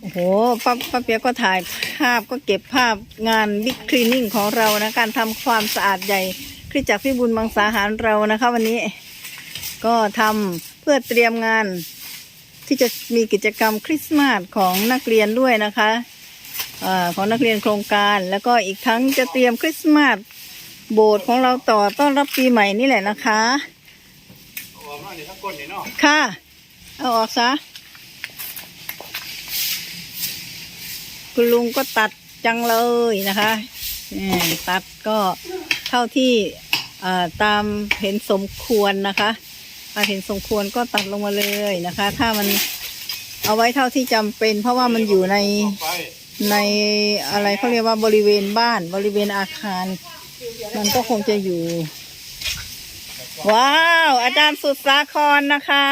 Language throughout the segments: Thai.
โอ้โหป้าป้าเปียก็ถ่ายภาพก็เก็บภาพงานบิ๊กคลีนิ่งของเรานะ การทำความสะอาดใหญ่คริสตจักรพิบูลมังสาหารเรานะคะ วันนี้ ก็ทำเพื่อเตรียมงาน ที่จะมีกิจกรรมคริสต์มาสของนักเรียนด้วยนะคะอาของนักเรียนโครงการ แล้วก็อีกทั้งจะเตรียมคริสต์มาสโบสถ์ของเราต่อต้อนรับปีใหม่นี่แหละนะคะออกมาเนี่ยทั้งก้นเนี่ยเนาะค่ะ เอาออกซะ คุณลุงก็ตัดจังเลยนะคะตัดก็เท่าที่ตามเห็นสมควรนะคะถ้าเห็นสมควรก็ตัดลงมาเลยนะคะ ถ้ามันเอาไว้เท่าที่จำเป็น เพราะว่ามันอยู่ในในอะไรเขาเรียกว่าบริเวณบ้านบริเวณอาคาร มันก็คงจะอยู่ ว้าว อาจารย์สุดสาครนะคะ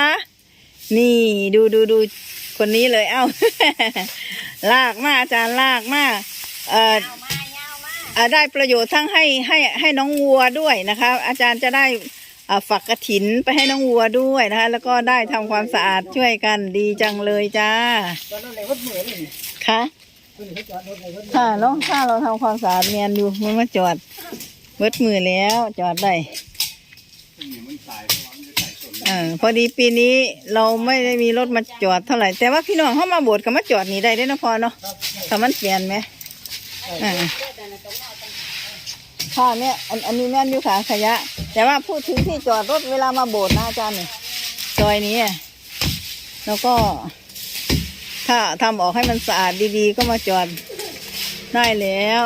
นี่ดูดูดู คนนี้เลยเอ้า ลากมาอาจารย์ลากมาเอ่อเอ่อได้ประโยชน์ทั้งให้ให้ให้น้องวัวด้วยนะคะ อาจารย์จะได้อ่าฝักกระถินไปให้น้องวัวด้วยนะคะ แล้วก็ได้ทำความสะอาดช่วยกันดีจังเลยจ้าตอนนั้นเลยวัดเหมือนเลยค่ะตัวนี้เขาจอดรถเลยวัดถ้าเราถ้าเราทำความสะอาดเมียนอยู่มันมาจอดเบิดมือแล้วจอดได้นี่มันตาย เพราะว่ามันจะใส่ส่วนอ่าพอดีปีนี้เราไม่ได้มีรถมาจอดเท่าไหร่แต่ว่าพี่น้องเข้ามาโบสถ์ก็มาจอดนี่ได้ได้อนะพอเนาะถ้ามันเปลี่ยนไหมอ่าค่ะเนี่ยอันอันนี้แม่นอยู่ขาขยะ แต่ว่าพูดถึงที่จอดรถเวลามาโบสถ์นะอาจารย์นี่ซอยนี้อะแล้วก็ ถ้าทำออกให้มันสะอาดดีๆ ก็มาจอดได้แล้ว